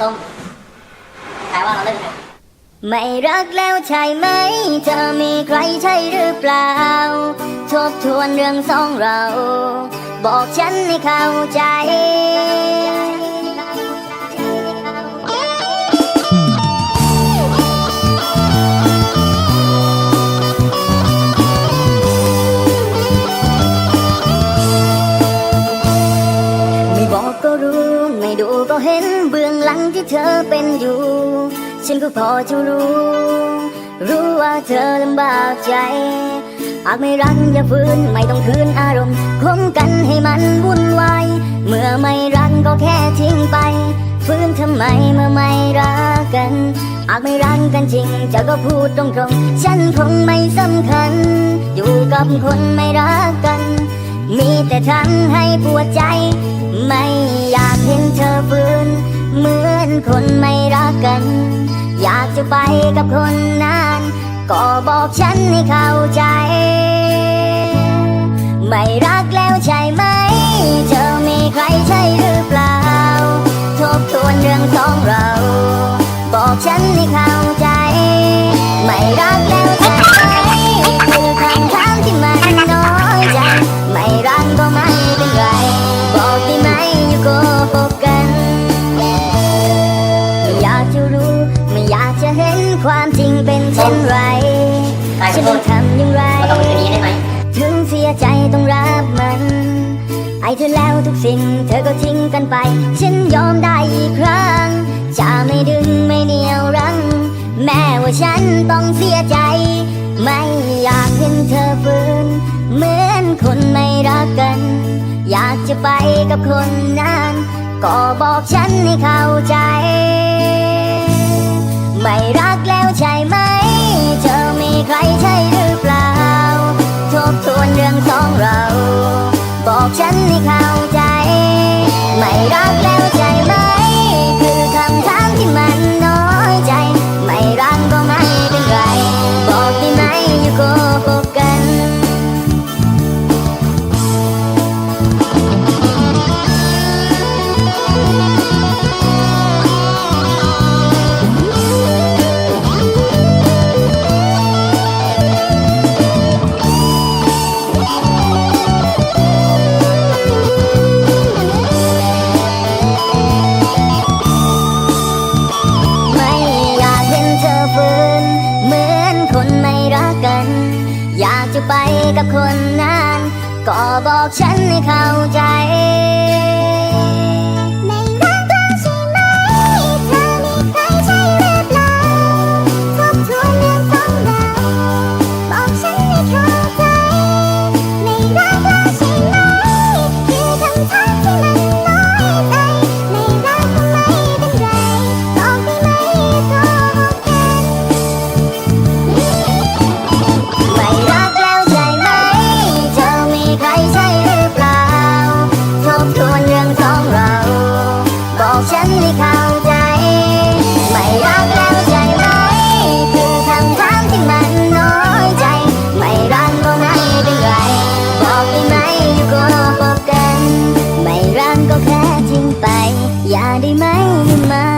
ส้มแปลว่าเราเลิกกันไม่รักแล้วใช่ไหม เธอมีใครใช่หรือเปล่า ทบทวนเรื่องสองเรา บอกฉันให้เข้าใจ เบื้องหลังที่เธอเป็นอยู่ ฉันก็พอจะรู้ รู้ว่าเธอลำบากใจ หากไม่รักอย่าฝืนไม่ต้องคืนอารมณ์คมกันให้มันวุ่นวายเมื่อไม่รักก็แค่ทิ้งไปฟื้นทำไมเมื่อไม่รักกัน หากไม่รักกันจริงจะก็พูดตรงๆ ฉันคงไม่สำคัญ อยู่กับคนไม่รักกัน มีแต่ทำให้ปวดใจ ไม่อยากเห็นเธอฟื้น เหมือนคนไม่รักกัน อยากจะไปกับคนนั้น ก็บอกฉันให้เข้าใจ ไม่รักแล้วใช่ไหม เธอมีใครใช่หรือเปล่า ทบทวนเรื่องสองเรา บอกฉันให้เข้า ความจริงเป็นเช่นไรฉันทต้องทำอย่างไรเราต้องถึงเสียใจต้องรับมัน ไอเธอแล้วทุกสิ่ง เธอก็ทิ้งกันไป ฉันยอมได้อีกครั้ง จะไม่ดึงไม่เหนียวรั้ง แม้ว่าฉันต้องเสียใจ ไม่อยากเห็นเธอฟื้น เหมือนคนไม่รักกัน อยากจะไปกับคนนั้น ก็บอกฉันให้เข้าใจ บอกฉันให้เข้าใจ ไม่รักแล้วใจ กับคนนั้น ก็บอกฉันให้เข้าใจ ใช่หรือเปล่า ทบทวนเรื่องของเรา บอกฉันให้เข้าใจ ไม่รักแล้วใช่ไหม คือคำถามที่มันน้อยใจ ไม่รักก็ไม่เป็นไร บอกได้ไหมอยู่กกัน ไม่รักก็แค่ทิ้งไป อย่าได้ไหมมา